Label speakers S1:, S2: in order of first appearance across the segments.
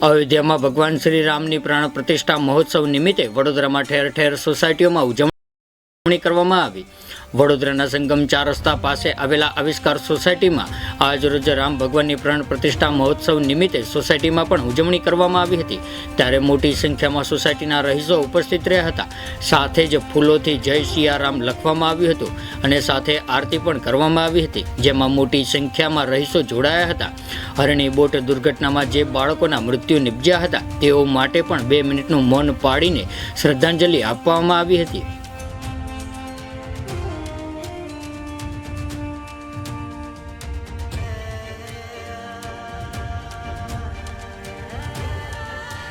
S1: અયોધ્યામાં ભગવાન શ્રી રામની પ્રાણ પ્રતિષ્ઠા મહોત્સવ નિમિત્તે વડોદરામાં ઠેર ઠેર સોસાયટીઓમાં ઉજવણી કરવામાં આવી. વડોદરાના સંગમ ચાર રસ્તા પાસે આવેલા આવિષ્કાર સોસાયટીમાં આજરોજ રામ ભગવાનની પ્રાણ પ્રતિષ્ઠા મહોત્સવ નિમિત્તે સોસાયટીમાં પણ ઉજવણી કરવામાં આવી હતી. ત્યારે મોટી સંખ્યામાં સોસાયટીના રહીશો ઉપસ્થિત રહ્યા હતા. સાથે જ ફૂલોથી જય સિયારામ લખવામાં આવ્યું હતું અને સાથે આરતી પણ કરવામાં આવી હતી, જેમાં મોટી સંખ્યામાં રહીશો જોડાયા હતા. હરણી બોટ દુર્ઘટનામાં જે બાળકોના મૃત્યુ નિપજ્યા હતા, તેઓ માટે પણ બે મિનિટનું મૌન પાડીને શ્રદ્ધાંજલિ આપવામાં આવી હતી.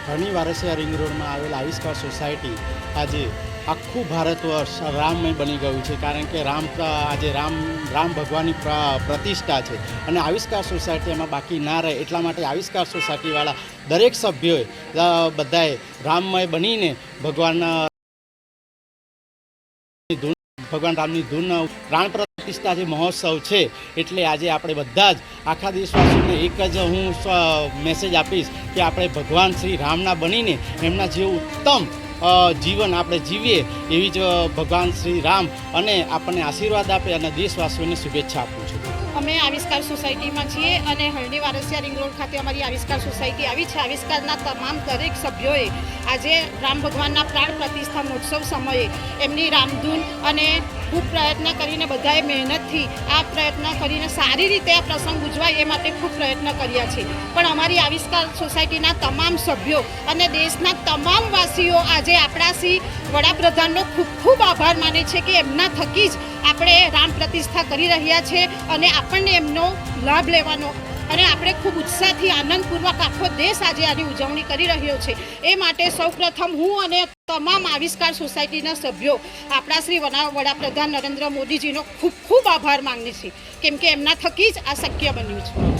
S2: ઘણી વારસિયા રિંગ રોડમાં આવેલ આવિષ્કાર સોસાયટી આજે આખું ભારત વર્ષ રામમય બની ગયું છે, કારણ કે રામ આજે રામ રામ ભગવાનની પ્ર- પ્રતિષ્ઠા છે. અને આવિષ્કાર સોસાયટી એમાં બાકી ના રહે, એટલા માટે આવિષ્કાર સોસાયટીવાળા દરેક સભ્યોએ બધાએ રામમય બનીને ભગવાનના ધૂન ભગવાન રામની ધૂન પ્રાણ પ્રતિષ્ઠા જે મહોત્સવ છે, એટલે આજે આપણે બધા જ આખા દેશવાસીઓને એક જ હું મેસેજ આપીશ કે આપણે ભગવાન શ્રી રામના બનીને એમના જેવું ઉત્તમ જીવન આપણે જીવીએ એવી જ ભગવાન શ્રી રામ અને આપણને આશીર્વાદ આપે અને દેશવાસીઓને શુભેચ્છા આપું છું.
S3: અમે આવિષ્કાર સોસાયટીમાં છીએ અને હરણી વારસિયા રિંગ રોડ ખાતે અમારી આવિષ્કાર સોસાયટી આવી છે. આવિષ્કારના તમામ દરેક સભ્યોએ આજે રામ ભગવાનના પ્રાણ પ્રતિષ્ઠા મહોત્સવ સમયે એમની રામધૂન અને ખૂબ પ્રયત્ન કરીને બધાએ મહેનતથી આ પ્રયત્ન કરીને સારી રીતે આ પ્રસંગ ઉજવાય એ માટે ખૂબ પ્રયત્ન કર્યા છે. પણ અમારી આવિષ્કાર સોસાયટીના તમામ સભ્યો અને દેશના તમામ વાસીઓ આજે આપણા શ્રી વડાપ્રધાનનો ખૂબ ખૂબ આભાર માને છે કે એમના થકી જ આપણે રામ પ્રતિષ્ઠા કરી રહ્યા છે અને આપણને એમનો લાભ લેવાનો. અને આપણે ખૂબ ઉત્સાહથી, આનંદપૂર્વક આખો દેશ આજે આની ઉજવણી કરી રહ્યો છે. એ માટે સૌપ્રથમ હું અને તમામ આવિષ્કાર સોસાયટીના સભ્યો, આપણા શ્રી વડા- વડાપ્રધાન નરેન્દ્ર મોદીજીનો ખૂબ ખૂબ આભાર માંગીએ છીએ. કેમ કે એમના થકી જ આ શક્ય બન્યું છે.